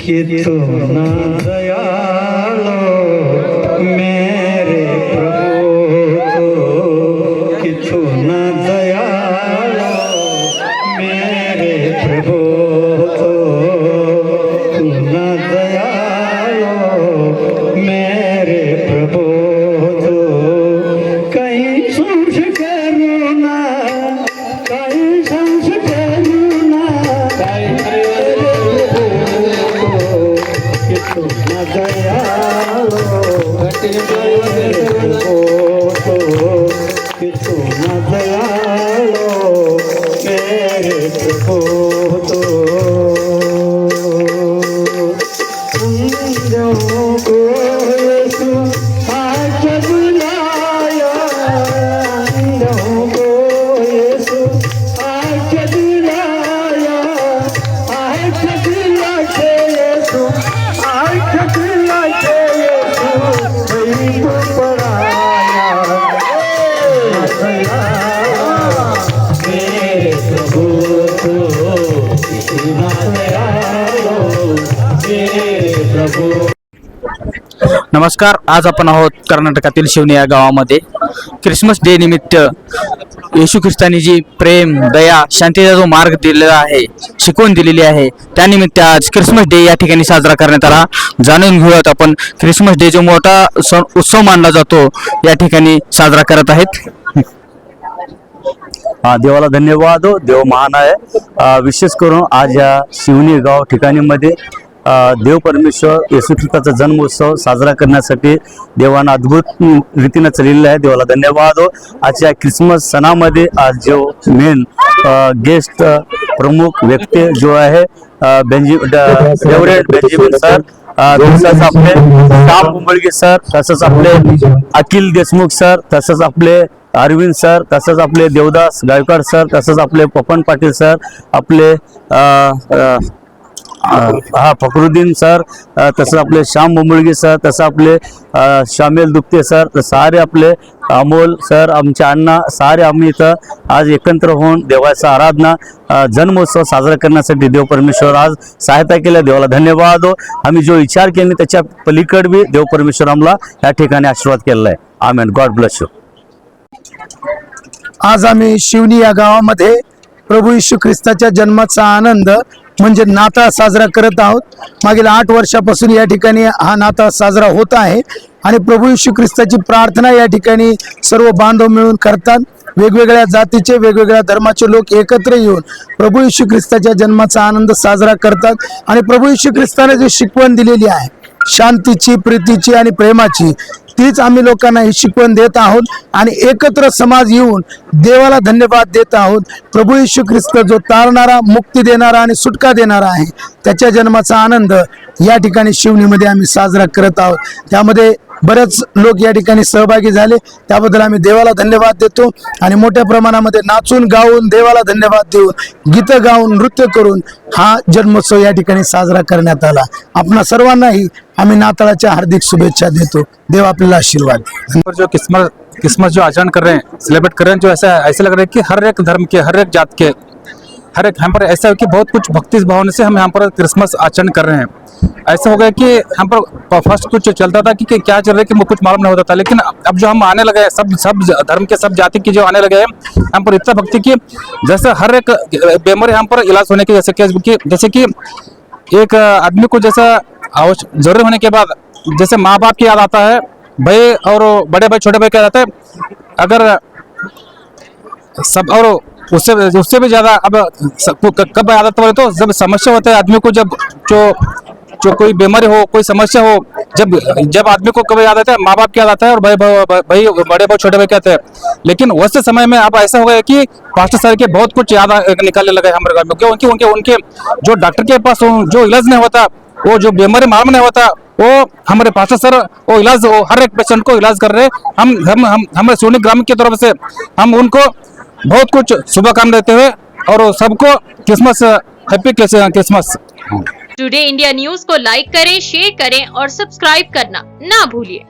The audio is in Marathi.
कितु न दयालो मेरे प्रभु तो कितु कितु न दयालो मेरे प्रभु तो अंधों को नमस्कार आज आपण आहोत कर्नाटकातील शिवने या गावामध्ये. क्रिसमस डे निमित्त येशू ख्रिस्तानी जी प्रेम दया शांतीचा जो मार्ग दिलेला आहे शिकवून दिलेली आहे त्यानिमित्त आज क्रिसमस डे या ठिकाणी साजरा करण्यात आला. जाणून घेऊयात आपण क्रिसमस डे जो मोठा सण उत्सव मानला जातो या ठिकाणी साजरा करत आहेत. हा देवाला धन्यवाद हो. देव महान आहे. विशेष करून आज या शिवणी गाव ठिकाणीमध्ये देव परमेश्वर येशू ख्रिस्ताचा जन्मोत्सव साजरा करण्यासाठी देवानं अद्भुत रीतीनं चाललेलं आहे. देवाला धन्यवाद. हो आजच्या ख्रिसमस सणामध्ये आज जो मेन गेस्ट प्रमुख व्यक्ती जो आहे अ, बेंजी सर तसंच आपले श्याम कुंबळगे सर तसंच आपले अखिल देशमुख सर तसंच आपले अरविंद सर तसंच आपले देवदास गायकवाड सर तसंच आपले पपन पाटील सर आपले हा फखरुद्दीन सर तसं आपले श्याम मुंबळगी सर तसं आपले शामेल दुप्ते सर तर सारे आपले अमोल सर आमचे अण्णा सारे आम्ही इथं आज एकत्र होऊन देवाचा आराधना जन्मोत्सव साजरा करण्यासाठी देव परमेश्वर आज सहायता केल्या. देवाला धन्यवाद. हो आम्ही जो विचार केला त्याच्या पलीकड बी देव परमेश्वर आम्हाला या ठिकाणी आशीर्वाद केलेला आहे आमेन. God bless you. आज आम्ही शिवनी या गावामध्ये प्रभू यशू ख्रिस्ताच्या जन्माचा आनंद म्हणजे नाताळ साजरा करत आहोत. मागील आठ वर्षापासून या ठिकाणी हा नाताळ साजरा होत आहे आणि प्रभू येशू ख्रिस्ताची प्रार्थना या ठिकाणी सर्व बांधव मिळून करतात. वेगवेगळ्या जातीचे वेगवेगळ्या धर्माचे लोक एकत्र येऊन प्रभू येशू ख्रिस्ताच्या जन्माचा आनंद साजरा करतात. आणि प्रभू येशू ख्रिस्ताने जी शिकवण दिलेली आहे शांतीची प्रीतीची आणि प्रेमाची तीच आम्ही लोकांना ही शिकवण देत आहोत आणि एकत्र समाज येऊन देवाला धन्यवाद देत आहोत. प्रभू येशू ख्रिस्त जो तारणारा मुक्ती देणारा आणि सुटका देणारा आहे त्याच्या जन्माचा आनंद या ठिकाणी शिवणीमध्ये आम्ही साजरा करत आहोत. त्यामध्ये बरेच लोक या ठिकाणी सहभागी झाले. त्याबद्दल आम्ही देवाला धन्यवाद देतो आणि मोठ्या प्रमाणामध्ये नाचून गाऊन देवाला धन्यवाद देऊन गीतं गाऊन नृत्य करून हा जन्मोत्सव या ठिकाणी साजरा करण्यात आला. आपणा सर्वांनाही आम्ही नाताळाच्या हार्दिक शुभेच्छा देतो. देव आपल्याला आशीर्वाद जो क्रिसमस क्रिसमस जो आचरण कर रहे हैं सेलिब्रेट कर रहे हैं जो ऐसा ऐसा लग रहा है कि हर एक धर्म के हर एक जात के हर एक यहाँ पर ऐसा है कि बहुत कुछ भक्ति भावना से हम यहाँ पर क्रिसमस आचरण कर रहे हैं। ऐसा हो गया कि हम पर फ़र्स्ट कुछ चलता था कि, क्या चल रहा है कि कुछ मालूम नहीं होता था लेकिन अब जो हम आने लगे सब सब धर्म के सब जाति के जो आने लगे हैं हम पर इतना भक्ति की जैसे हर एक बीमारी हम पर इलाज होने की जैसे कि जैसे कि एक आदमी को जैसा ज़रूरी होने के बाद जैसे माँ बाप की याद आता है भाई और बड़े भाई छोटे भाई क्या आता है अगर सब और उससे उससे भी ज़्यादा अब कब आता है तो जब समस्या होता है आदमी को जब जो जो कोई बीमारी हो, कोई समस्या हो, जब जब आदमी को कब याद आता है माँ बाप की याद आता है और भाई भाई बड़े भाई, छोटे भाई कहते हैं। लेकिन वैसे समय में अब ऐसा हो गया कि पास्टर सर के बहुत कुछ याद निकालने लगे हमारे घर में। क्योंकि उनके उनके जो डॉक्टर के पास जो इलाज नहीं होता, वो जो बीमारी मालूम नहीं होता, वो हमारे पास्टर सर, वो इलाज, वो हर एक पेशेंट को इलाज कर रहे हम हम हम हमारे सोनी ग्राम की तरफ़ से हम उनको बहुत कुछ शुभकामना देते हुए और सबको Christmas happy Christmas today India news को लाइक करें शेयर करें और सब्सक्राइब करना ना भूलिए।